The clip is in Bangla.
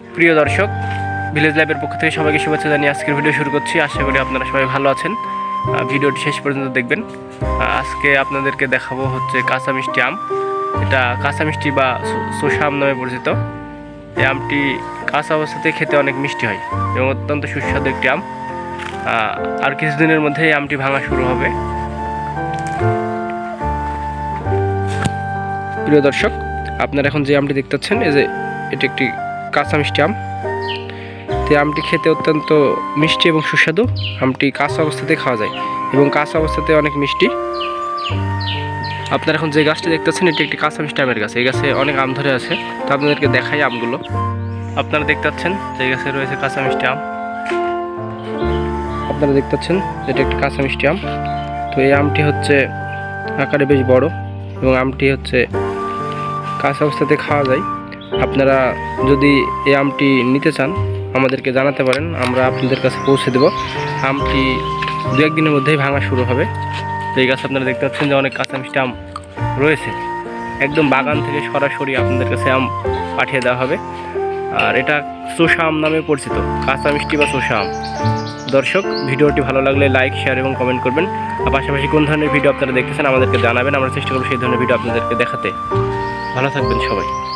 প্রিয় দর্শক ভিলেজ লাইভের পক্ষ থেকে সবাইকে শুভেচ্ছা জানিয়ে আজকের ভিডিও শুরু করছি। আশা করি আপনারা সবাই ভালো আছেন। ভিডিওটি শেষ পর্যন্ত দেখবেন। আজকে আপনাদেরকে দেখাবো হচ্ছে কাঁচা মিষ্টি আম। এটা কাঁচা মিষ্টি বা সোসা আম নামে পরিচিত। এই আমটি কাঁচা অবস্থাতে খেতে অনেক মিষ্টি হয় এবং অত্যন্ত সুস্বাদু একটি আম। আর কিছুদিনের মধ্যে এই আমটি ভাঙা শুরু হবে। প্রিয় দর্শক, আপনারা এখন যে আমটি দেখতে পাচ্ছেন, এই যে এটি একটি কাঁচা মিষ্টি আম। তো আমটি খেতে অত্যন্ত মিষ্টি এবং সুস্বাদু। আমটি কাঁচা অবস্থাতে খাওয়া যায় এবং কাঁচা অবস্থাতে অনেক মিষ্টি। আপনারা এখন যে গাছটি দেখতে পাচ্ছেন এটি একটি কাঁচা মিষ্টি আমের গাছ। এই গাছে অনেক আম ধরে আছে। তো আপনাদেরকে দেখাই আমগুলো। আপনারা দেখতে পাচ্ছেন যে গাছে রয়েছে কাঁচা মিষ্টি আম। আপনারা দেখতে পাচ্ছেন এটি একটি কাঁচা মিষ্টি আম। তো এই আমটি হচ্ছে আকারে বেশ বড় এবং আমটি হচ্ছে কাঁচা অবস্থাতে খাওয়া যায়। আপনারা যদি এই আমটি নিতে চান, আমাদেরকে জানাতে পারেন, আমরা আপনাদের কাছে পৌঁছে দেব। আমটি দু একদিনের মধ্যেই ভাঙা শুরু হবে। তো এই গাছ আপনারা দেখতে পাচ্ছেন যে অনেক কাঁচা মিষ্টি আম রয়েছে। একদম বাগান থেকে সরাসরি আপনাদের কাছে আম পাঠিয়ে দেওয়া হবে। আর এটা চোষা আম নামে পরিচিত কাঁচা মিষ্টি বা চোষা আম। দর্শক, ভিডিওটি ভালো লাগলে লাইক, শেয়ার এবং কমেন্ট করবেন। আর পাশাপাশি কোন ধরনের ভিডিও আপনারা দেখতেছেন আমাদেরকে জানাবেন, আমরা চেষ্টা করব সেই ধরনের ভিডিও আপনাদেরকে দেখাতে। ভালো থাকবেন সবাই।